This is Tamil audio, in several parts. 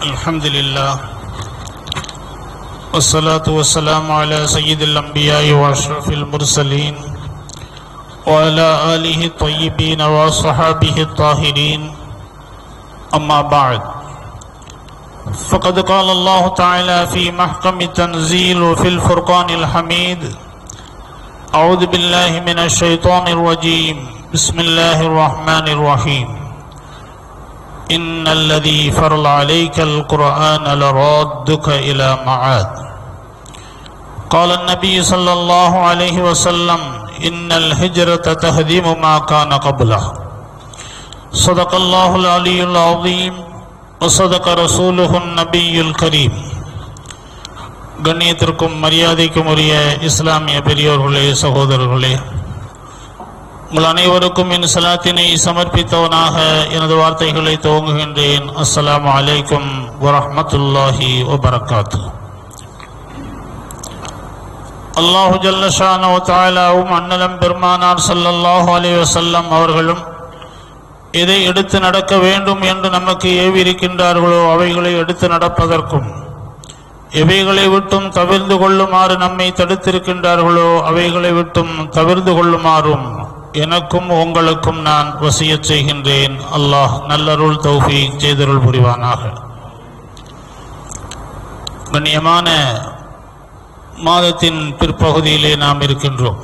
الحمد لله والصلاة والسلام على سيد الأنبياء وأشرف المرسلين وعلى آله الطيبين وصحابه الطاهرين أما بعد فقد قال الله تعالى في محكم التنزيل وفي الفرقان الحميد أعوذ بالله من الشيطان الرجيم. بسم الله الرحمن الرحيم. إن الذي فرض عليك القرآن لرادك إلى معاد قال النبي صلى الله عليه وسلم إن الهجرة تهدم ما كان قبله صدق الله العلي العظيم وصدق رسوله النبي الكريم கண்ணியத்திற்கும் மரியாதைக்கும் உரிய இஸ்லாமிய பெரியோர்களே சகோதரர்களே உங்கள் அனைவருக்கும் என் சலாத்தினை சமர்ப்பித்தவனாக எனது வார்த்தைகளை துவங்குகின்றேன். அஸ்லாம் அலைக்கும் வரமத்துல்லாஹி வபரகாத்து அல்லாஹு ஜல்லஷான தாலாவும் அன்னலம் பெருமானார் ஸல்லல்லாஹு அலி வசல்லம் அவர்களும் எதை எடுத்து நடக்க வேண்டும் என்று நமக்கு ஏவியிருக்கின்றார்களோ அவைகளை எடுத்து நடப்பதற்கும் எவைகளை விட்டும் தவிர்ந்து கொள்ளுமாறு நம்மை தடுத்திருக்கின்றார்களோ அவைகளை விட்டும் தவிர்ந்து கொள்ளுமாறும் எனக்கும் உங்களுக்கும் நான் வசியச் செய்கின்றேன். அல்லாஹ் நல்லருள் தௌஃபி செய்தருள் புரிவானாக. கண்ணியமான மாதத்தின் பிற்பகுதியிலே நாம் இருக்கின்றோம்.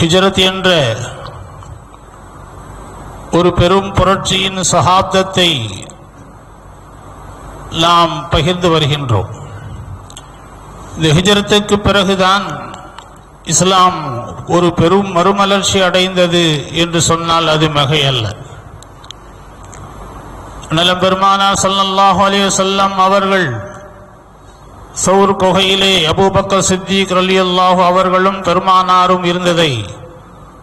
ஹிஜரத் என்ற ஒரு பெரும் புரட்சியின் சகாப்தத்தை நாம் பகிர்ந்து வருகின்றோம். இந்த ஹிஜரத்துக்கு பிறகுதான் இஸ்லாம் ஒரு பெரும் மறுமலர்ச்சி அடைந்தது என்று சொன்னால் அது மிகையல்ல நலம் பெருமானார் ஸல்லல்லாஹு அலி வல்லம் அவர்கள் சௌர் குகையிலே அபூபக்கர் சித்திக் ரலியல்லாஹு அவர்களும் பெருமானாரும் இருந்ததை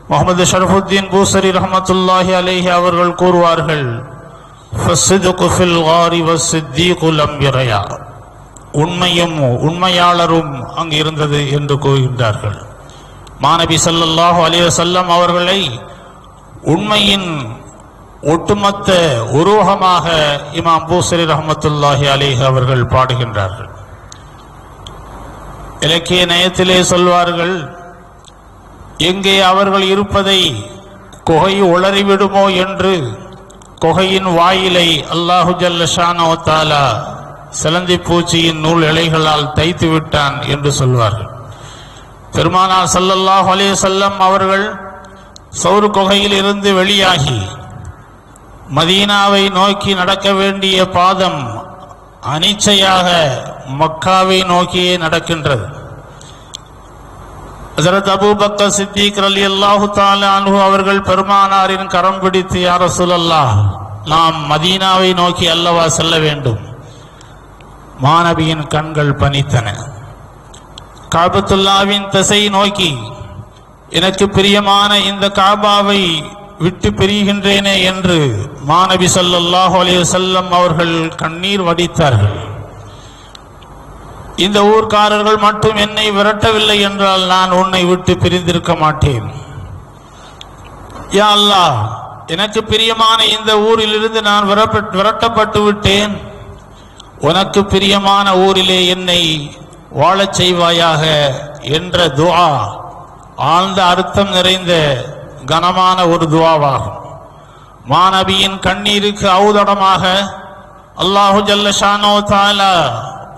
முகமது ஷரஃபுத்தீன் பூசரி ரஹமத்துல்லாஹி அலைஹி அவர்கள் கூறுவார்கள் ஃபஸ்ஸிதுகு ஃபில் காரி வஸ்ஸித்தீகு குலம் யரயா உண்மையும் உண்மையாளரும் அங்கு இருந்தது என்று கூறுகின்றார்கள். மாணவி ஸல்லல்லாஹு அலிவசல்லம் அவர்களை உண்மையின் ஒட்டுமொத்த உருவகமாக இமாம் பூசரி ரஹமத்துல்லாஹி அலிஹ் அவர்கள் பாடுகின்றார்கள். இலக்கிய நயத்திலே சொல்வார்கள் எங்கே அவர்கள் இருப்பதை குகை உளறிவிடுமோ என்று குகையின் வாயிலை அல்லாஹு ஜல்லஷானோ தாலா சிலந்தி பூச்சியின் நூல் இலைகளால் தைத்து விட்டான் என்று சொல்வார்கள். பெருமானார் சல்லல்லாஹ் அலே செல்லம் அவர்கள் சௌரு குகையில் இருந்து வெளியாகி மதீனாவை நோக்கி நடக்க வேண்டிய பாதம் அனிச்சையாக மக்காவை நோக்கியே நடக்கின்றது. ஹசரத் அபூபக்கர் சித்திக் அலி அல்லாஹு அன்ஹு அவர்கள் பெருமானாரின் கரம் பிடித்து யார சொல்லல்லா நாம் மதீனாவை நோக்கி அல்லவா செல்ல வேண்டும்? மாணவியின் கண்கள் பணித்தன காபத்துல்லாவின் திசை நோக்கி எனக்கு பிரியமான இந்த காபாவை விட்டு பிரிகின்றேனே என்று மாணவி ஸல்லல்லாஹு அலைஹி செல்லம் அவர்கள் கண்ணீர் வடித்தார்கள். இந்த ஊர்க்காரர்கள் மட்டும் என்னை விரட்டவில்லை என்றால் நான் உன்னை விட்டு பிரிந்திருக்க மாட்டேன். யா அல்லாஹ் எனக்கு பிரியமான இந்த ஊரிலிருந்து நான் விரட்டப்பட்டு விட்டேன் உனக்கு பிரியமான ஊரிலே என்னை வாழச் செய்வாயாக என்ற துவா ஆழ்ந்த அர்த்தம் நிறைந்த கனமான ஒரு துவாவாகும். மாணவியின் கண்ணீருக்கு அவுதடமாக அல்லாஹு ஜல்லஷானோ தாலா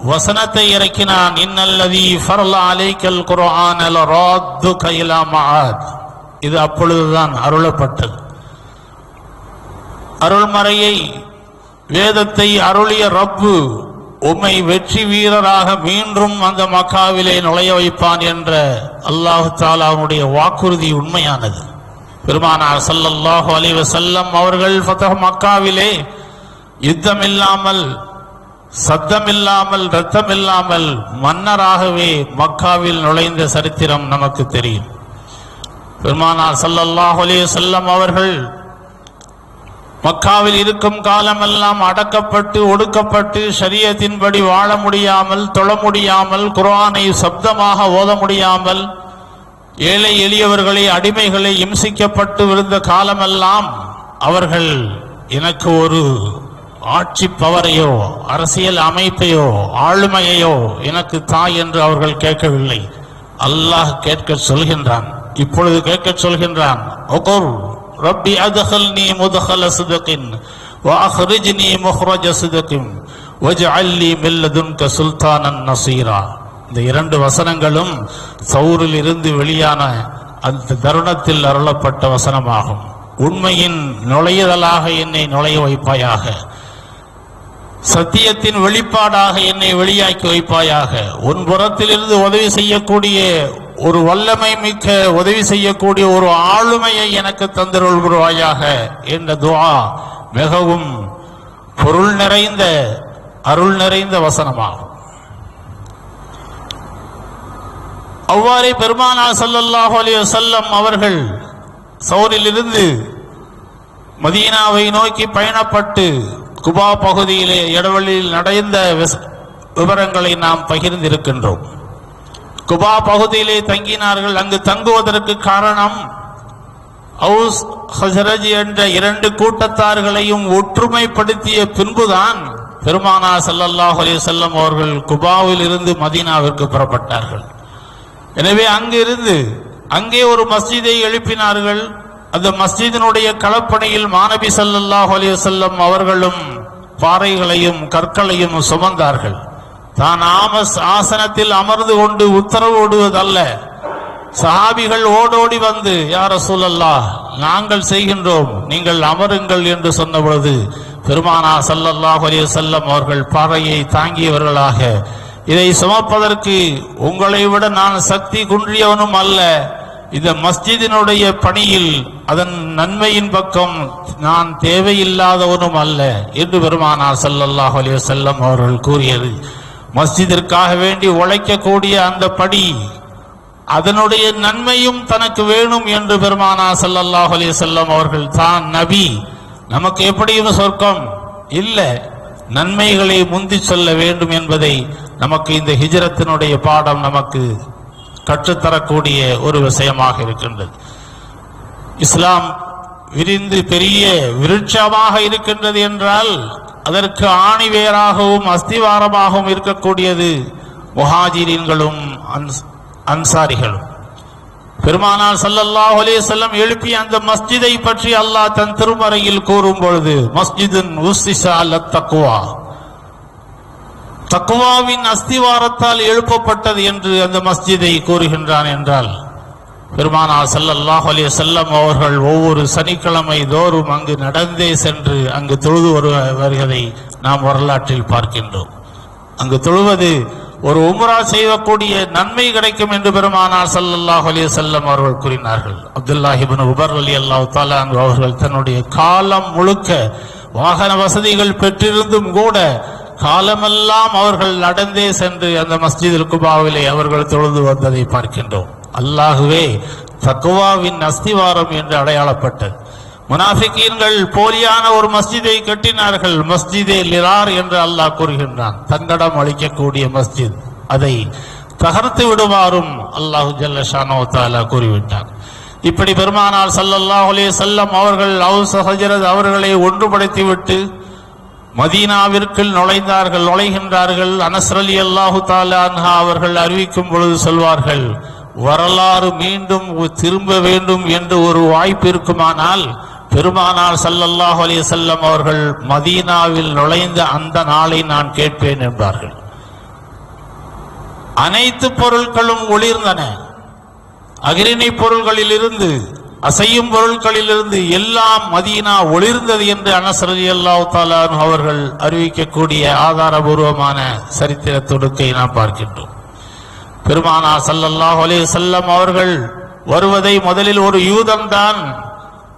வசனத்தை இறக்கினான். இன்னல்லதி ஃபர்லா அலைக்கல் குரான் அல ராத்து கைலா மஹாத் இது அப்பொழுதுதான் அருளப்பட்டது. அருள்மறையை வேதத்தை அருளிய ரப்பு உம்மை வெற்றி வீரராக மீண்டும் அந்த மக்காவிலே நுழைய வைப்பான் என்ற அல்லாஹு தாலாவுடைய வாக்குறுதி உண்மையானது. பெருமானார் சல்லல்லாஹு அலைவ செல்லம் அவர்கள் ஃபதஹ் மக்காவிலே யுத்தம் இல்லாமல் சத்தம் இல்லாமல் ரத்தம் இல்லாமல் மன்னராகவே மக்காவில் நுழைந்த சரித்திரம் நமக்கு தெரியும். பெருமானார் சல்லல்லாஹு அலைய செல்லம் அவர்கள் மக்காவில் இருக்கும் காலமெல்லாம் அடக்கப்பட்டு ஒடுக்கப்பட்டு சரியத்தின்படி வாழ முடியாமல் தொழ முடியாமல் குர்ஆனை சப்தமாக ஓத முடியாமல் ஏழை எளியவர்களை அடிமைகளை இம்சிக்கப்பட்டு விழுந்த காலமெல்லாம் அவர்கள் எனக்கு ஒரு ஆட்சி பவரையோ அரசியல் அமைப்பையோ ஆளுமையையோ எனக்கு தாய் என்று அவர்கள் கேட்கவில்லை. அல்லாஹ் கேட்க சொல்கின்றான். இப்பொழுது கேட்க சொல்கின்றான். ஒகோர் ரப்பி அதஹல்னி முதஹல சிதகின் وأخرجني مخرج صدق واجعل لي من لدنك سلطانا نصيرا இந்த இரண்டு வசனங்களும் சௌரில் இருந்து வெளியான அந்த தருணத்தில் அருளப்பட்ட வசனமாகும் உண்மையின் நுழையுதலாக என்னை நுழைய வைப்பாயாக சத்தியத்தின் வெளிப்பாடாக என்னை வெளியாக்கி வைப்பாயாக உன் புறத்திலிருந்து உதவி செய்யக்கூடிய ஒரு வல்லமை மிக்க உதவி செய்யக்கூடிய ஒரு ஆளுமையை எனக்கு தந்திருள்வாயாக என்ற துவா மிகவும் பொருள் நிறைந்த அருள் நிறைந்த வசனமாகும். அவ்வாறே பெருமானா ஸல்லல்லாஹு அலி வசல்லம் அவர்கள் சௌரிலிருந்து மதீனாவை நோக்கி பயணப்பட்டு குபா பகுதியிலே இடவெளியில் நடந்த விவரங்களை நாம் பகிர்ந்திருக்கின்றோம். குபா பகுதியிலே தங்கினார்கள். அங்கு தங்குவதற்கு காரணம் ஹவுஸ் ஹசரஜ் என்ற இரண்டு கூட்டத்தார்களையும் ஒற்றுமைப்படுத்திய பின்புதான் பெருமானா ஸல்லல்லாஹு அலி செல்லம் அவர்கள் குபாவில் இருந்து மதீனாவிற்கு புறப்பட்டார்கள். எனவே அங்கிருந்து அங்கே ஒரு மஸ்ஜிதை எழுப்பினார்கள். அந்த மஸ்ஜிதினுடைய களப்பணியில் மாணவி ஸல்லல்லாஹு அலி செல்லம் அவர்களும் பாறைகளையும் கற்களையும் சுமந்தார்கள். தான் ஆமஸ் ஆசனத்தில் அமர்ந்து கொண்டு உத்தரவு ஓடுவதல்ல சஹாபிகள் ஓடோடி வந்து யார சூழல்லா நாங்கள் செய்கின்றோம் நீங்கள் அமருங்கள் என்று சொன்ன பொழுது பெருமானா சல்லல்லாஹ் அலைஹி செல்லம் அவர்கள் பாறையை தாங்கியவர்களாக இதை சுமப்பதற்கு உங்களை விட நான் சக்தி குன்றியவனும் அல்ல. இந்த மஸ்ஜிதினுடைய பணியில் அதன் நன்மையின் பக்கம் நான் தேவையில்லாதவனும் அல்ல என்று பெருமானார் சல்லல்லாஹ் அலைஹி செல்லம் அவர்கள் கூறியது. மஸ்ஜிதிற்காக வேண்டி உழைக்கக்கூடிய அந்த படி அதனுடைய நன்மையும் தனக்கு வேணும் என்று பெருமானா ஸல்லல்லாஹு அலி செல்லம் அவர்கள் தான் நபி. நமக்கு எப்படியும் சொர்க்கம்? இல்ல நன்மைகளை முந்தி சொல்ல வேண்டும் என்பதை நமக்கு இந்த ஹிஜரத்தினுடைய பாடம் நமக்கு கற்றுத்தரக்கூடிய ஒரு விஷயமாக இருக்கின்றது. இஸ்லாம் விரிந்து பெரிய விருட்சமாக இருக்கின்றது என்றால் அதற்கு ஆணிவேராகவும் அஸ்திவாரமாகவும் இருக்கக்கூடியது முஹாஜிரீன்களும் அன்சாரிகளும். பெருமானார் ஸல்லல்லாஹு அலைஹி வஸல்லம் எழுப்பிய அந்த மஸ்ஜிதை பற்றி அல்லாஹ் தன் திருமறையில் கூறும் பொழுது மஸ்ஜிதின் உஸ்ஸிஸ அல தக்குவாவின் அஸ்திவாரத்தால் எழுப்பப்பட்டது என்று அந்த மஸ்ஜிதை கூறுகின்றான் என்றால் பெருமானார் ஸல்லல்லாஹு அலி செல்லம் அவர்கள் ஒவ்வொரு சனிக்கிழமை தோறும் அங்கு நடந்தே சென்று அங்கு தொழுது வருவதை நாம் வரலாற்றில் பார்க்கின்றோம். அங்கு தொழுவது ஒரு உம்ரா செய்யக்கூடிய நன்மை கிடைக்கும் என்று பெருமானார் ஸல்லல்லாஹு அலி செல்லம் அவர்கள் கூறினார்கள். அப்துல்லாஹிபின் உபர் அலி அல்லா அன்ஹு அவர்கள் தன்னுடைய காலம் முழுக்க வாகன வசதிகள் பெற்றிருந்தும் கூட காலமெல்லாம் அவர்கள் நடந்தே சென்று அந்த மஸ்ஜிதில் குபாவிலே அவர்கள் தொழுது வந்ததை பார்க்கின்றோம். அல்லாஹுவே தக்குவாவின் அஸ்திவாரம் என்று அடையாளப்பட்டது. முனாஃபிகீன்கள் போலியான ஒரு மஸ்ஜிதை கட்டினார்கள். மஸ்ஜிதே லிரார் என்று அல்லாஹ் கூறுகின்றான். தங்கடம் அளிக்கக்கூடிய மஸ்ஜித் அதை தகர்த்து விடுமாறும் அல்லாஹு ஜல்லஷானோ தாலா கூறிவிட்டார் இப்படி பெருமானார் சல்லல்லாஹ் அலே செல்லம் அவர்கள் அவுஸ் ஹஜரத் அவர்களை ஒன்றுபடுத்திவிட்டு மதீனாவிற்குள் நுழைந்தார்கள் நுழைகின்றார்கள். அனஸ்ரலி அல்லாஹு தாலா அன்ஹா அவர்கள் அறிவிக்கும் பொழுது சொல்வார்கள் வரலாறு மீண்டும் திரும்ப வேண்டும் என்று ஒரு வாய்ப்பு இருக்குமானால் பெருமானார் சல்லல்லாஹு அலி செல்லம் அவர்கள் மதீனாவில் நுழைந்த அந்த நாளை நான் கேட்பேன் என்பார்கள். அனைத்து பொருட்களும் ஒளிர்ந்தன. அகிரிணை பொருள்களிலிருந்து அசையும் பொருட்களிலிருந்து எல்லாம் மதீனா ஒளிர்ந்தது என்று அனசரதி அல்லாஹ் தாலான் அவர்கள் அறிவிக்கக்கூடிய ஆதாரபூர்வமான சரித்திர தொடுக்கை நாம் பார்க்கின்றோம். பெருமானா சல்லல்லாஹ் அலே வஸல்லம் அவர்கள் வருவதை முதலில் ஒரு யூதன் தான்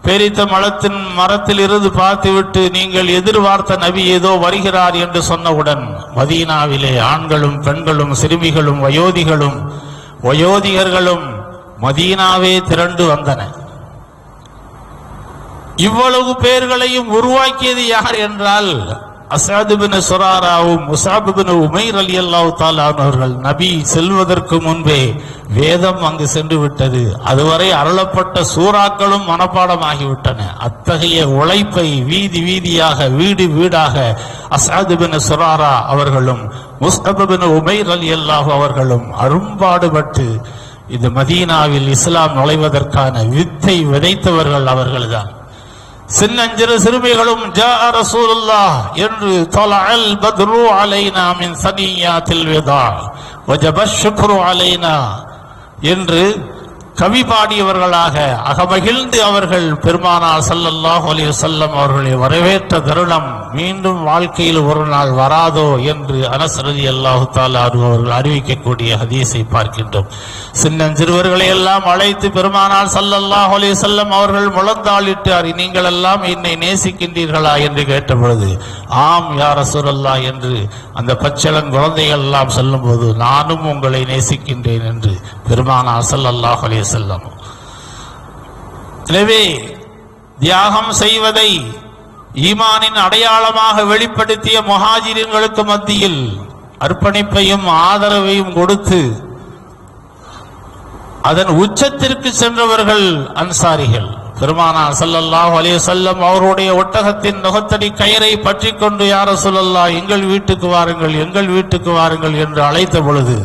பேரித்த மலத்தின் மரத்தில் இருந்து பார்த்துவிட்டு நீங்கள் எதிர்பார்த்த நபி ஏதோ வருகிறார் என்று சொன்னவுடன் மதீனாவிலே ஆண்களும் பெண்களும் சிறுமிகளும் வயோதிகளும் வயோதிகர்களும் மதீனாவே திரண்டு வந்தன. இவ்வளவு பேர்களையும் உருவாக்கியது யார் என்றால் அசாதுபின் சுராராவும் முசாபிபின் உமைர் அலி அல்லாஹு ஆனவர்கள் நபி செல்வதற்கு முன்பே வேதம் அங்கு சென்று விட்டது. அதுவரை அருளப்பட்ட சூறாக்களும் மனப்பாடமாகிவிட்டன. அத்தகைய உழைப்பை வீதி வீதியாக வீடு வீடாக அசாதுபின் சுராரா அவர்களும் முஸ்தபின் உமைர் அலி அல்லாஹு அவர்களும் அரும்பாடுபட்டு இந்த மதீனாவில் இஸ்லாம் நுழைவதற்கான வித்தை விதைத்தவர்கள் அவர்கள்தான். சின்னஞ்சிறு சிறுமிகளும் ஜா ரசூலுல்லாஹ் என்று தொலஅல் பத்ரு அலைனா மின் சனியாத்தில் விதா வஜபஷ் அலைனா என்று கவி பாடியவர்களாக அகமகிழ்ந்து அவர்கள் பெருமானார் சல்லல்லாஹ் அலி வஸல்லம் அவர்களை வரவேற்ற தருணம் மீண்டும் வாழ்க்கையில் ஒரு நாள் வராதோ என்று அனசரதி அல்லாஹு தஆலா அவர்கள் அறிவிக்கக்கூடிய ஹதீஸை பார்க்கின்றோம். சின்னஞ்சிறுவர்களை எல்லாம் அழைத்து பெருமானார் சல்லல்லாஹ் அலி வஸல்லம் அவர்கள் முழந்தாளிட்டார். நீங்கள் எல்லாம் என்னை நேசிக்கின்றீர்களா என்று கேட்டபொழுது ஆம் யா அசுரல்லா என்று அந்த பச்சளம் குழந்தைகள் எல்லாம் சொல்லும்போது நானும் உங்களை நேசிக்கின்றேன் என்று பெருமானார் சல்லல்லாஹ் அலி வஸல்லம் எனவே தியாகம் செய்வதை ஈமானின் அடையாளமாக வெளிப்படுத்திய முஹாஜிரின்களுக்கு மத்தியில் அர்ப்பணிப்பையும் ஆதரவையும் கொடுத்து அதன் உச்சத்திற்கு சென்றவர்கள் அன்சாரிகள். பெருமானா சல்லல்லாஹ் அலைஹி செல்லம் அவருடைய ஒட்டகத்தின் நுகத்தடி கயிறை பற்றி கொண்டு யார சொல்லல்லா எங்கள் வீட்டுக்கு வாருங்கள் எங்கள் வீட்டுக்கு வாருங்கள் என்று அழைத்த பொழுது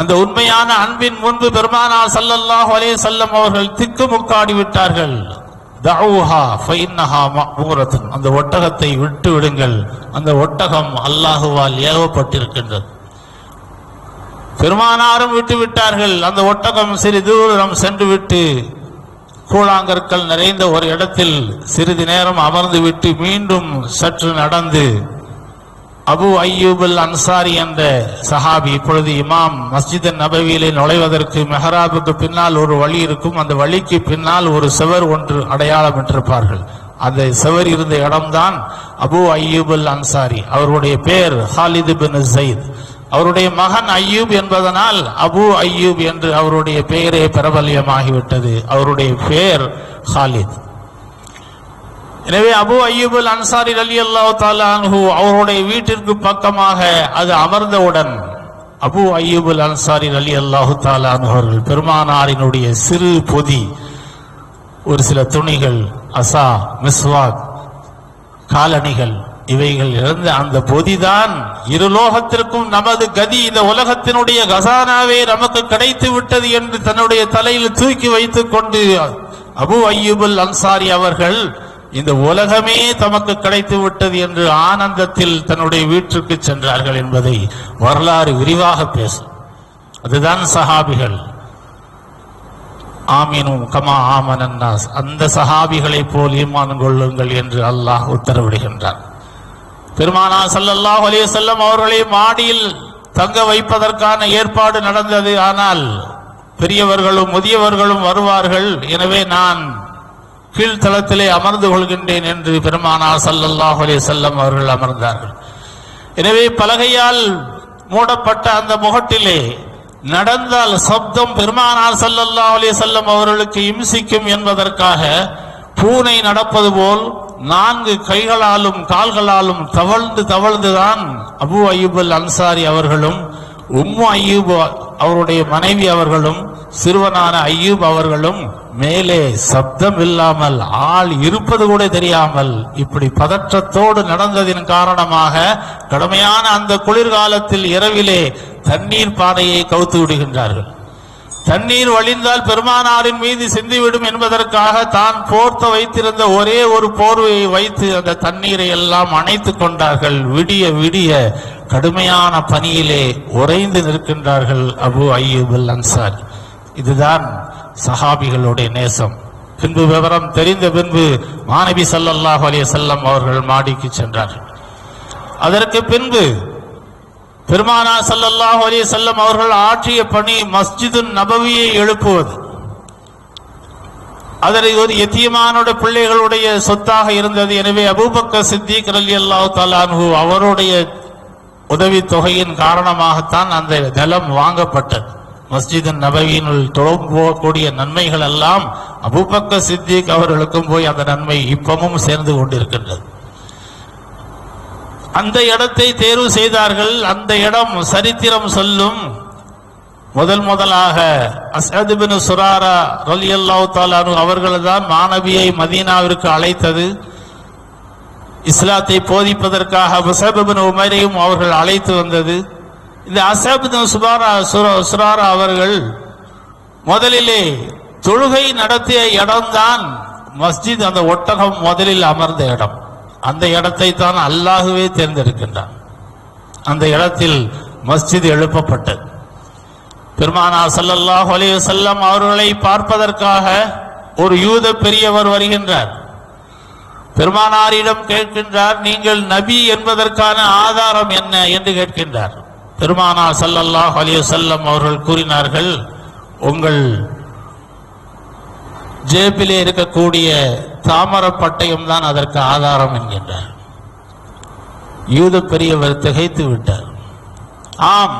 அந்த உண்மையான அன்பின் முன்பு பெருமானார் சல்லல்லாஹ் அலே வஸல்லம் அவர்கள் திக்குமுக்காடி விட்டார்கள். அந்த ஒட்டகத்தை விட்டு விடுங்கள். அந்த ஒட்டகம் அல்லாஹுவால் ஏவப்பட்டிருக்கின்றது. பெருமானாரும் விட்டு விட்டார்கள். அந்த ஒட்டகம் சிறு தூரம் சென்று விட்டு கூழாங்கற்கள் நிறைந்த ஒரு இடத்தில் சிறிது நேரம் அமர்ந்து விட்டு மீண்டும் சற்று நடந்து அபு அய்யூபுல் அன்சாரி என்ற சஹாபி இப்பொழுது இமாம் மஸ்ஜித் நபவியிலே நுழைவதற்கு மெஹராபுக்கு பின்னால் ஒரு வழி இருக்கும். அந்த வழிக்கு பின்னால் ஒரு செவர் ஒன்று அடையாளம் என்றிருப்பார்கள். அந்த செவர் இருந்த இடம்தான் அபு அய்யூபுல் அன்சாரி. அவருடைய பேர் ஹாலிது பின் சயீத் அவருடைய மகன் அய்யூப் என்பதனால் அபு அய்யூப் என்று அவருடைய பெயரே பிரபல்யமாகிவிட்டது. அவருடைய பெயர் ஹாலித். எனவே அபு அய்யூபுல் அன்சாரி அலி அல்லா தாலான்ஹு அவருடைய வீட்டிற்கு பக்கமாக அது அமர்ந்தவுடன் அபு அய்யூபுல் அன்சாரி அலி அல்லாஹு தாலான்ஹு அவர்கள் பெருமானாரினுடைய சிறு பொதி ஒரு சில துணிகள் அசா மிஸ்வாக் காலணிகள் இவைகள் இழந்த அந்த பொதிதான் இருலோகத்திற்கும் நமது கதி இந்த உலகத்தினுடைய கசானாவே நமக்கு கிடைத்து விட்டது என்று தன்னுடைய தலையில் தூக்கி வைத்துக் கொண்டு அபு அய்யூபுல் அன்சாரி அவர்கள் இந்த உலகமே தமக்கு கிடைத்து விட்டது என்று ஆனந்தத்தில் தன்னுடைய வீட்டிற்கு சென்றார்கள் என்பதை வரலாறு விரிவாக பேசும். அதுதான் சஹாபிகள். ஆமீனும் கமா ஆமனன்னாஸ். அந்த சஹாபிகளை போல் ஈமான் கொள்ளுங்கள் என்று அல்லாஹ் உத்தரவிடுகின்றார் பெருமானா ஸல்லல்லாஹு அலைஹி வஸல்லம் அவர்களை மாடியில் தங்க வைப்பதற்கான ஏற்பாடு நடந்தது. ஆனால் பெரியவர்களும் முதியவர்களும் வருவார்கள். எனவே நான் கீழ்த்தளத்திலே அமர்ந்து கொள்கின்றேன் என்று பெருமானார் சல்லல்லாஹ் அலே செல்லம் அவர்கள் அமர்ந்தார்கள். எனவே பலகையால் மூடப்பட்ட அந்த முகட்டிலே நடந்தால் சப்தம் பெருமானார் சல்லல்லா அலே செல்லம் அவர்களுக்கு இம்சிக்கும் என்பதற்காக பூனை நடப்பது போல் நான்கு கைகளாலும் கால்களாலும் தவழ்ந்து தவழ்ந்துதான் அபு அய்யூபுல் அன்சாரி அவர்களும் உம்மு அய்யூப் அவருடைய மனைவி அவர்களும் சிறுவனான அய்யூப் அவர்களும் மேலே சப்தம் இல்லாமல் ஆள் இருப்பது கூட தெரியாமல் இப்படி பதற்றத்தோடு நடந்ததின் காரணமாக கடுமையான அந்த குளிர்காலத்தில் இரவிலே தண்ணீர் பானையை கவுத்து விடுகின்றார்கள். தண்ணீர் வழிந்தால் பெருமானாரின் மீது சிந்திவிடும் என்பதற்காக தான் போர்த்த வைத்திருந்த ஒரே ஒரு போர்வையை வைத்து அந்த தண்ணீரை எல்லாம் அணைத்துக் கொண்டார்கள். விடிய விடிய கடுமையான பணியிலே உறைந்து நிற்கின்றார்கள் அபு அய்யூபுல் அன்சாரி இதுதான் சஹாபிகளுடைய நேசம். பின்பு விவரம் தெரிந்த பின்பு மாணவி ஸல்லல்லாஹு அலைஹி செல்லம் அவர்கள் மாடிக்கு சென்றார்கள். அதற்கு பின்பு பெருமானா ஸல்லல்லாஹு அலி வஸல்லம் அவர்கள் ஆற்றிய பணி மஸ்ஜிது நபவியை எழுப்புவது. அதில் ஒரு எத்தியமானோட பிள்ளைகளுடைய சொத்தாக இருந்தது. எனவே அபூபக்க சித்திக் அலி அல்லாஹ் அன்ஹு அவருடைய உதவி தொகையின் காரணமாகத்தான் அந்த நிலம் வாங்கப்பட்டது. மஸ்ஜித் நபவியினுள் தொழக்கூடிய நன்மைகள் எல்லாம் அபுபக்க சித்திக் அவர்களுக்கும் போய் அந்த நன்மை இப்பவும் சேர்ந்து கொண்டிருக்கின்றது. அந்த இடத்தை தேர்வு செய்தார்கள். அந்த இடம் சரித்திரம் சொல்லும். முதல் முதலாக அசது பின் சுராரா ரலியல்லாஹு தாலானு அவர்கள் தான் மாணவியை மதீனாவிற்கு அழைத்தது. இஸ்லாத்தை போதிப்பதற்காக முசபின் உமரையும் அவர்கள் அழைத்து வந்தது. இந்த அசபின் சுபாரா சுராரா அவர்கள் முதலிலே தொழுகை நடத்திய இடம்தான் மஸ்ஜித் அந்த ஒட்டகம் முதலில் அமர்ந்த இடம். அந்த இடத்தை தான் அல்லாகவே தேர்ந்தெடுக்கின்றான். அந்த இடத்தில் மஸ்ஜித் எழுப்பப்பட்டது. பெருமானா சல்லல்லாஹ் அலைஹி செல்லம் அவர்களை பார்ப்பதற்காக ஒரு யூத பெரியவர் வருகின்றார். பெருமானாரிடம் கேட்கின்றார் நீங்கள் நபி என்பதற்கான ஆதாரம் என்ன? என்று கேட்கின்றார். பெருமானா சல்லல்லாஹ் அலைஹி செல்லம் அவர்கள் கூறினார்கள் உங்கள் ஜேபிலே இருக்கக்கூடிய தாமர பட்டயம் தான் அதற்கு ஆதாரம் என்கின்றார். யூத பெரியவர் திகைத்து விட்டார். ஆம்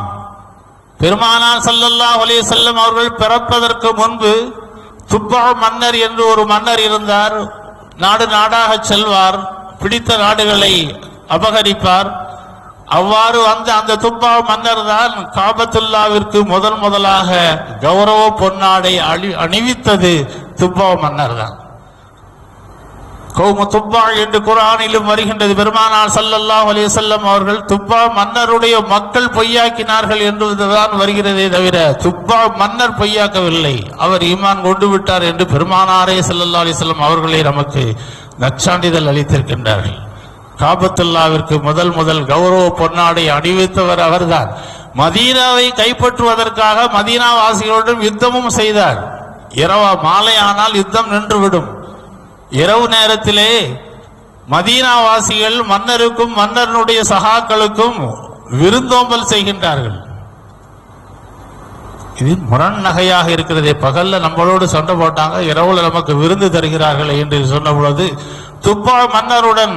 பெருமானார் சல்லல்லா ஒலே செல்லும் அவர்கள் பிறப்பதற்கு முன்பு துப்பா மன்னர் என்று ஒரு மன்னர் இருந்தார். நாடு நாடாக செல்வார் பிடித்த நாடுகளை அபகரிப்பார். அவ்வாறு வந்த அந்த துப்பா மன்னர் தான் காபத்துல்லாவிற்கு முதன் முதலாக கௌரவ பொன்னாடை அழி அணிவித்தது. துப்பா மன்னர் தான். கௌம துப்பா என்று குரானிலும் வருகின்றது. பெருமானார் ஸல்லல்லாஹு அலைஹி வஸல்லம் அவர்கள் துப்பா மன்னருடைய மக்கள் பொய்யாக்கினார்கள் என்றுதான் வருகிறதே தவிர துப்பா மன்னர் பொய்யாக்கவில்லை. அவர் ஈமான் கொண்டு விட்டார் என்று பெருமானாரே சல்லல்லா அலைஹி வஸல்லம் அவர்களே நமக்கு நற்சான்றிதழ் அளித்திருக்கின்றார்கள். காபத்துல்லாவிற்கு முதல் முதல் கௌரவ பொன்னாடை அணிவித்தவர் அவர்தான். மதீனாவை கைப்பற்றுவதற்காக மதீனாவாசிகளுடன் யுத்தமும் செய்தார். இரவா மாலை ஆனால் யுத்தம் நின்றுவிடும். இரவு நேரத்திலே மதீனாவாசிகள் மன்னருக்கும் மன்னருடைய சகாக்களுக்கும் விருந்தோம்பல் செய்கின்றார்கள். இது முரண் நகையாக இருக்கிறதே. பகல்ல நம்மளோடு சண்டை போட்டாங்க இரவுல நமக்கு விருந்து தருகிறார்கள் என்று சொன்ன பொழுது துப்பா மன்னருடன்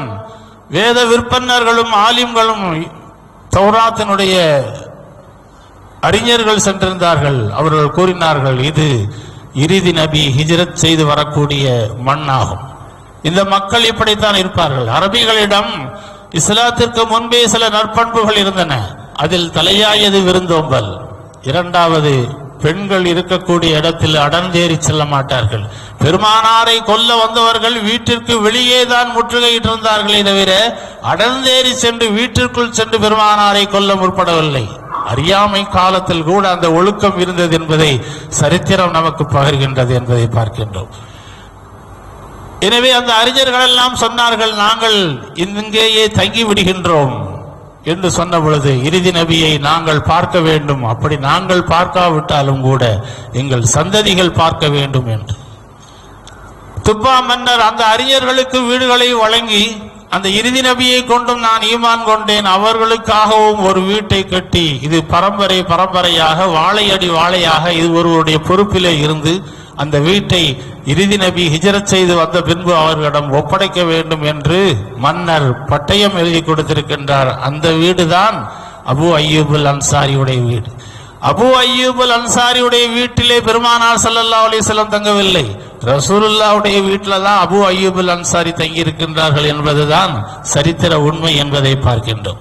வேத விற்பன்னர்களும் ஆலிம்களும் சௌராத்தினுடைய அறிஞர்கள் சென்றிருந்தார்கள். அவர்கள் கூறினார்கள் இது இறுதி நபி ஹிஜ்ரத் செய்து வரக்கூடிய மண்ணாகும். இந்த மக்கள் இப்படித்தான் இருப்பார்கள். அரபிகளிடம் இஸ்லாத்திற்கு முன்பே சில நற்பண்புகள் இருந்தன. அதில் தலையாயது விருந்தோம்பல். இரண்டாவது பெண்கள் இருக்கக்கூடிய இடத்தில் அடர்ந்தேறி செல்ல மாட்டார்கள். பெருமானாரை கொல்ல வந்தவர்கள் வீட்டிற்கு வெளியே தான் முற்றுகையிட்டிருந்தார்களே தவிர அடர்ந்தேறி சென்று வீட்டிற்குள் சென்று பெருமானாரை கொல்ல முற்படவில்லை. அறியாமை காலத்தில் கூட அந்த ஒழுக்கம் இருந்தது என்பதை சரித்திரம் நமக்கு பகிர்கின்றது என்பதை பார்க்கின்றோம். எனவே அந்த அறிஞர்கள் எல்லாம் சொன்னார்கள் நாங்கள் இங்கேயே தங்கி விடுகின்றோம் என்று சொன்ன பொழுது இறுதி நபியை நாங்கள் பார்க்க வேண்டும். அப்படி நாங்கள் பார்க்காவிட்டாலும் கூட எங்கள் சந்ததிகள் பார்க்க வேண்டும் என்று. துப்பா மன்னர் அந்த அறிஞர்களுக்கு வீடுகளை வழங்கி அந்த இறுதி நபியை கொண்டும் நான் ஈமான் கொண்டேன் அவர்களுக்காகவும் ஒரு வீட்டை கட்டி இது பரம்பரை பரம்பரையாக வாழையடி வாழையாக இது ஒருவருடைய பொறுப்பிலே இருந்து அந்த வீட்டை இறுதி நபி ஹிஜரத் செய்து வந்த பின்பு அவர்களிடம் ஒப்படைக்க வேண்டும் என்று மன்னர் பட்டயம் எழுதி கொடுத்திருக்கின்றார். அந்த வீடுதான் அபு அய்யூபுல் அன்சாரியுடைய வீடு. அபு அய்யூபுல் அன்சாரியுடைய வீட்டிலே பெருமானார் சல்லல்லா அலைஹி செல்லம் தங்கவில்லை. ரசூலுல்லாவுடைய வீட்டில் தான் அபு அய்யூபுல் அன்சாரி தங்கியிருக்கின்றார்கள் என்பதுதான் சரித்திர உண்மை என்பதை பார்க்கின்றோம்.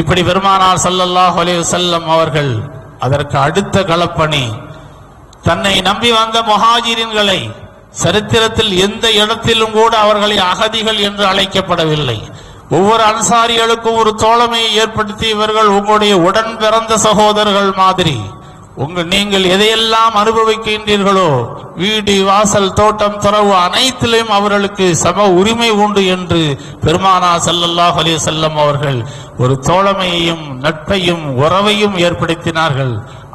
இப்படி பெருமானார் சல்லல்லாஹ் அலைஹி அவர்கள் அதற்கு அடுத்த களப்பணி தன்னை நம்பி வந்த மொஹாஜிரின்களை சரித்திரத்தில் எந்த இடத்திலும் கூட அவர்களை அகதிகள் என்று அழைக்கப்படவில்லை. ஒவ்வொரு அன்சாரிகளுக்கும் ஒரு தோழமையை ஏற்படுத்தி இவர்கள் உங்களுடைய உடன் பிறந்த சகோதரர்கள் மாதிரி. உங்கள் நீங்கள் எதையெல்லாம் அனுபவிக்கின்றீர்களோ வீடு வாசல் தோட்டம் துறவு அனைத்திலும் அவர்களுக்கு சம உரிமை உண்டு என்று பெருமானா ஸல்லல்லாஹு அலி செல்லம் அவர்கள் ஒரு தோழமையையும் நட்பையும் உறவையும் ஏற்படுத்தினார்கள்.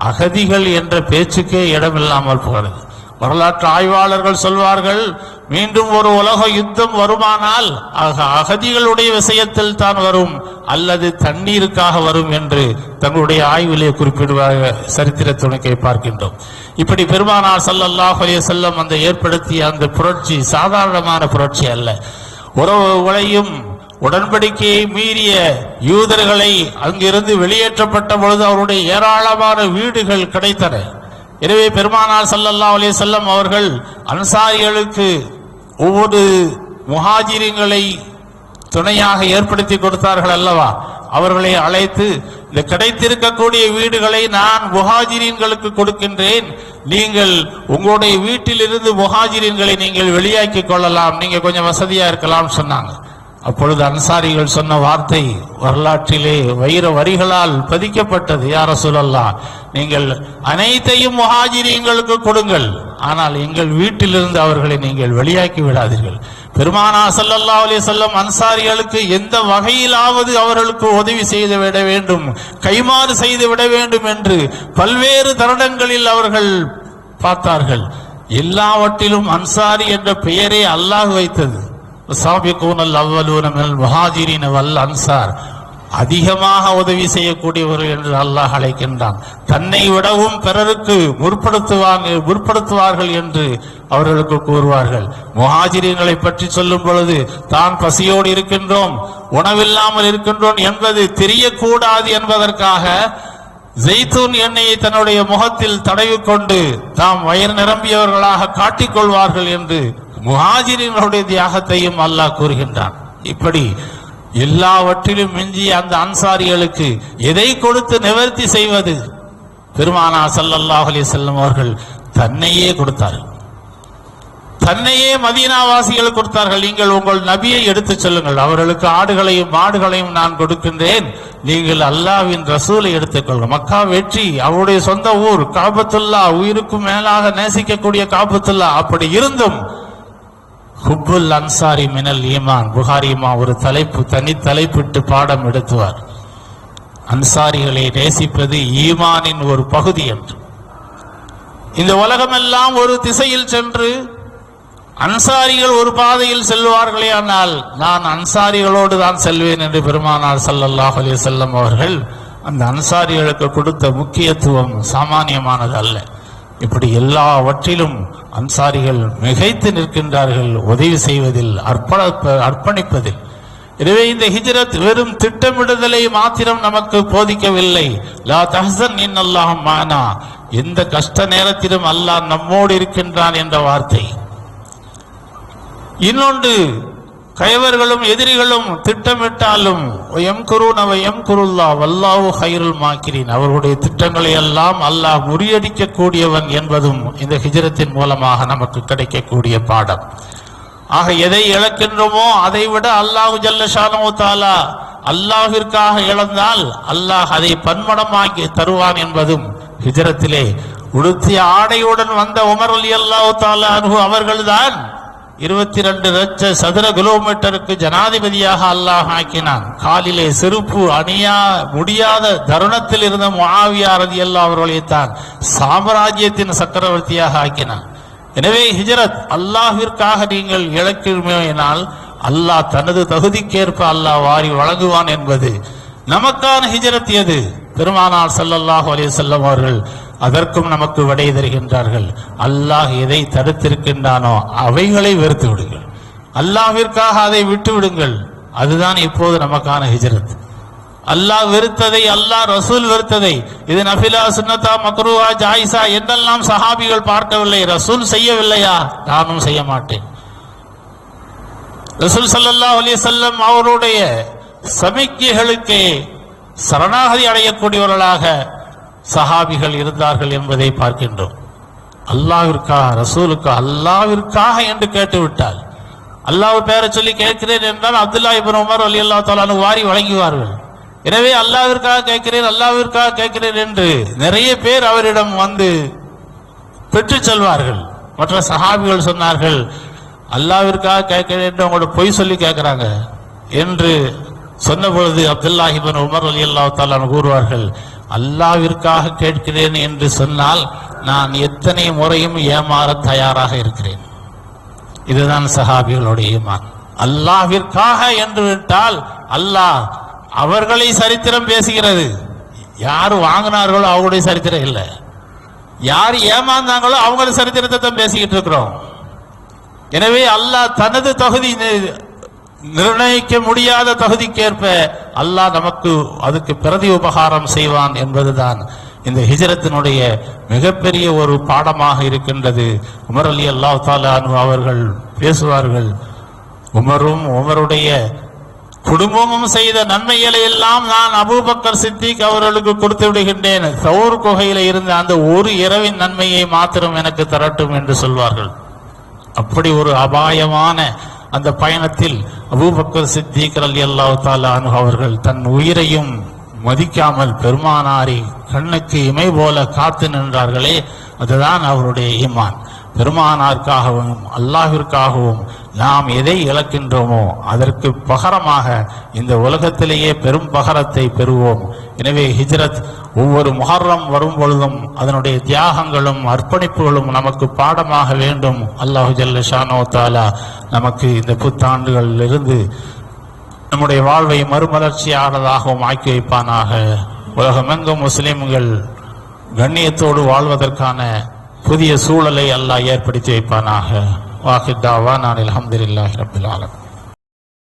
அகதிகள் என்ற பேச்சுக்கே இடமில்லாமல் போகிறது வரலாற்று ஆய்வாளர்கள் சொல்வார்கள் மீண்டும் ஒரு உலக யுத்தம் வருமானால் அக- அகதிகளுடைய விஷயத்தில் தான் வரும் அல்லது தண்ணீருக்காக வரும் என்று தங்களுடைய ஆய்விலே குறிப்பிடுவாக சரித்திர துணைக்கை பார்க்கின்றோம். இப்படி பெருமானார் ஸல்லல்லாஹு அலைஹி அந்த ஏற்படுத்திய அந்த புரட்சி சாதாரணமான புரட்சி அல்ல. உறவுகளையும் உடன்படிக்கையை மீறிய யூதர்களை அங்கிருந்து வெளியேற்றப்பட்ட பொழுது அவருடைய ஏராளமான வீடுகள் கிடைத்தன. எனவே பெருமானார் சல்லல்லா அலைஹி செல்லம் அவர்கள் அன்சாரிகளுக்கு ஒவ்வொரு முஹாஜிரிங்களை துணையாக ஏற்படுத்தி கொடுத்தார்கள் அல்லவா? அவர்களை அழைத்து இந்த கிடைத்திருக்கக்கூடிய வீடுகளை நான் முஹாஜிரீன்களுக்கு கொடுக்கின்றேன். நீங்கள் உங்களுடைய வீட்டிலிருந்து முஹாஜிரீன்களை நீங்கள் வெளியாக்கி கொள்ளலாம். நீங்க கொஞ்சம் வசதியா இருக்கலாம் சொன்னாங்க. அப்பொழுது அன்சாரிகள் சொன்ன வார்த்தை வரலாற்றிலே வைர வரிகளால் பதிக்கப்பட்டது. யார சொல்லலாம் நீங்கள் அனைத்தையும் முஹாஜிரீன்களுக்கு கொடுங்கள். ஆனால் எங்கள் வீட்டிலிருந்து அவர்களை நீங்கள் வெளியாக்கி விடாதீர்கள். பெருமானா சல்லல்லா அலி சொல்லம் அன்சாரிகளுக்கு எந்த வகையிலாவது அவர்களுக்கு உதவி செய்து விட வேண்டும் கைமாறு செய்து விட வேண்டும் என்று பல்வேறு தருணங்களில் அவர்கள் பார்த்தார்கள். எல்லாவற்றிலும் அன்சாரி என்ற பெயரே அல்லாஹ் வைத்தது. முஹாஜிரின் வல் அன்சார் அதிகமாக உதவி செய்யக்கூடியவர்கள் என்று அல்லாஹ் அழைக்கின்றான். தன்னை விடவும் பிறருக்கு முற்படுத்துவாங்க முற்படுத்துவார்கள் என்று அவர்களுக்கு கூறுவார்கள். முஹாஜிரியங்களை பற்றி சொல்லும் பொழுது தான் பசியோடு இருக்கின்றோம் உணவில்லாமல் இருக்கின்றோம் என்பது தெரியக்கூடாது என்பதற்காக ஜெய்தூன் எண்ணெயை தன்னுடைய முகத்தில் தடவிக்கொண்டு தாம் வயிறு நிரம்பியவர்களாக காட்டிக்கொள்வார்கள் என்று முஹாஜிரினுடைய தியாகத்தையும் அல்லாஹ் கூறுகின்றான். இப்படி எல்லாவற்றிலும் மிஞ்சி அந்த அன்சாரிகளுக்கு எதை கொடுத்து நிவர்த்தி செய்வது? பெருமானா ஸல்லல்லாஹு அலி செல்லம் அவர்கள் தன்னையே கொடுத்தார்கள். தன்னையே மதீனாவாசிகள் கொடுத்தார்கள். நீங்கள் உங்கள் நபியை எடுத்துச் செல்லுங்கள். அவர்களுக்கு ஆடுகளையும் மாடுகளையும் நான் கொடுக்கின்றேன். நீங்கள் அல்லாவின் ரசூலை எடுத்துக்கொள்ளும் மக்கா வெற்றி அவருடைய சொந்த ஊர் காபத்துல்லா உயிருக்கும் மேலாக நேசிக்கக்கூடிய காபத்துல்லா அப்படி இருந்தும் ஹுப்புல் அன்சாரி மினல் ஈமான். புகாரிமா ஒரு தலைப்பு தனி தலைப்பிட்டு பாடம் எடுத்துவார். அன்சாரிகளை நேசிப்பது ஈமானின் ஒரு பகுதி என்று. இந்த உலகமெல்லாம் ஒரு திசையில் சென்று அன்சாரிகள் ஒரு பாதையில் செல்வார்களே ஆனால் நான் அன்சாரிகளோடு தான் செல்வேன் என்று பெருமானார் சல்லல்லாஹ் அலி செல்லம் அவர்கள் அந்த அன்சாரிகளுக்கு கொடுத்த முக்கியத்துவம் சாமானியமானது அல்ல இப்படி எல்லாவற்றிலும் அன்சாரிகள் மிகைத்து நிற்கின்றார்கள் உதவி செய்வதில் அர்ப்பண அர்ப்பணிப்பதில். எனவே இந்த ஹிஜ்ரத் வெறும் திட்டமிடுதலை மாத்திரம் நமக்கு போதிக்கவில்லை. லா தஹசன் இன்னல்லாஹ் மானா. எந்த கஷ்ட நேரத்திலும் அல்லாஹ் நம்மோடு இருக்கின்றான் என்ற வார்த்தை. இன்னொன்று கைவர்களும் எதிரிகளும் திட்டமிட்டாலும் எம் குருனவ எம் குருல்லா வல்லாவு ஹைருல் மாக்கிரின். அவர்களுடைய திட்டங்களை எல்லாம் அல்லாஹ் முறியடிக்கக்கூடியவன் என்பதும் இந்த ஹிஜரத்தின் மூலமாக நமக்கு கிடைக்கக்கூடிய பாடம். ஆக எதை இழக்கின்றோமோ அதை விட அல்லாஹு ஜல்லஷானோ தாலா அல்லாஹிற்காக இழந்தால் அல்லாஹ் அதை பன்மடமாக்கி தருவான் என்பதும் ஹிஜரத்திலே உடுத்திய ஆடையுடன் வந்த உமர் அலி அல்லாஹு தாலா அனுகு அவர்கள்தான் இருபத்தி ரெண்டு லட்ச சதுர கிலோமீட்டருக்கு ஜனாதிபதியாக அல்லாஹ் ஆக்கினான். காலிலே செருப்பு அணியா முடியாத தருணத்தில் இருந்த முஆவியா அல்லா அவர்களைத்தான் சாம்ராஜ்யத்தின் சக்கரவர்த்தியாக ஆக்கினான். எனவே ஹிஜரத் அல்லாஹிற்காக நீங்கள் இழக்கிழமையினால் அல்லாஹ் தனது தகுதிக்கேற்ப அல்லாஹ் வாரி வழங்குவான் என்பது நமக்கான ஹிஜரத் எது? பெருமானார் ஸல்லல்லாஹு அலைஹி செல்லம் அவர்கள் அதற்கும் நமக்கு விடை தருகின்றார்கள். அல்லாஹ் எதை தடுத்திருக்கின்றானோ அவைகளை வெறுத்து விடுங்கள். அல்லாவிற்காக அதை விட்டு விடுங்கள். அதுதான் இப்போது நமக்கான ஹிஜரத். அல்லாஹ் வெறுத்ததை அல்லாஹ் ரசூல் வெறுத்ததை இது நபிலா சுன்னதா மக்ருவா ஜாயிசா என்றெல்லாம் சஹாபிகள் பார்க்கவில்லை ரசூல் செய்யவில்லையா? நானும் செய்ய மாட்டேன். ரசூல் சல்லா அலைஹி வஸல்லம் அவருடைய சமிக்கைகளுக்கு சரணாகதி அடையக்கூடியவர்களாக சஹாபிகள் இருந்தார்கள் என்பதை பார்க்கின்றோம். அல்லாவிற்காக ரசூலுக்கு அல்லாவிற்காக என்று கேட்டுவிட்டால் அல்லாஹ் பேரை சொல்லி கேட்கிறேன் என்றால் அப்துல்லா இபின் உமர் அலி அல்லா தாலானு வாரி வழங்குவார்கள். எனவே அல்லாவிற்காக கேட்கிறேன் அல்லாவிற்காக கேட்கிறேன் என்று நிறைய பேர் அவரிடம் வந்து பெற்று செல்வார்கள். மற்ற சஹாபிகள் சொன்னார்கள் அல்லாவிற்காக கேட்கிறேன் என்று அவங்களோட பொய் சொல்லி கேட்கிறாங்க என்று சொன்ன பொழுது அப்துல்லா உமர் அலி அல்லா தாலானு கூறுவார்கள் அல்லாவிற்காக கேட்கிறேன் என்று சொன்னால் நான் எத்தனை முறையும் ஏமாற தயாராக இருக்கிறேன். இதுதான் சஹாபிகளுடைய ஈமான். அல்லாவிற்காக என்று விட்டால் அல்லாஹ் அவர்களை சரித்திரம் பேசுகிறது. யார் வாங்கினார்களோ அவங்களுடைய சரித்திரம் இல்லை. யார் ஏமாந்தாங்களோ அவங்கள சரித்திரத்தை தான் பேசிக்கிட்டு இருக்கிறோம். எனவே அல்லாஹ் தனது தகுதி நிர்ணயிக்க முடியாத தகுதிக்கேற்ப அல்லாஹ் நமக்கு அதுக்கு பிரதி உபகாரம் செய்வான் என்பதுதான் இந்த ஹிஜரத்தினுடைய மிகப்பெரிய ஒரு பாடமாக இருக்கின்றது. உமர் அலி அல்லாஹ் தாலா அவர்கள் பேசுவார்கள் உமரும் உமருடைய குடும்பமும் செய்த நன்மைகளை எல்லாம் நான் அபூபக்கர் சித்திக் அவர்களுக்கு கொடுத்து விடுகின்றேன். சவுர் குகையில இருந்த அந்த ஒரு இரவின் நன்மையை மாத்திரம் எனக்கு தரட்டும் என்று சொல்வார்கள். அப்படி ஒரு அபாயமான அந்த பயணத்தில் அபூபக்கர் சித்திக் அலி அல்லா தாலா அவர்கள் தன் உயிரையும் மதிக்காமல் பெருமானாரி கண்ணுக்கு இமை போல காத்து நின்றார்களே அதுதான் அவருடைய ஈமான். பெருமானாருக்காகவும் அல்லாஹிற்காகவும் நாம் எதை இழக்கின்றோமோ அதற்கு பகரமாக இந்த உலகத்திலேயே பெரும் பகரத்தை பெறுவோம். எனவே ஹிஜ்ரத் ஒவ்வொரு முஹர்ரம் வரும் பொழுதும் அதனுடைய தியாகங்களும் அர்ப்பணிப்புகளும் நமக்கு பாடமாக வேண்டும். அல்லாஹு ஜல்ல ஷானோ தாலா நமக்கு இந்த புத்தாண்டுகளிலிருந்து நம்முடைய வாழ்வை மறுமலர்ச்சியானதாகவும் ஆக்கி வைப்பானாக. உலகமெங்கும் முஸ்லிம்கள் கண்ணியத்தோடு வாழ்வதற்கான புதிய சூழலை அல்லாஹ் ஏற்படுத்தி வைப்பானாக. வாஹிதாவா நான் அல்ஹம்துலில்லாஹி ரபுல் ஆலம்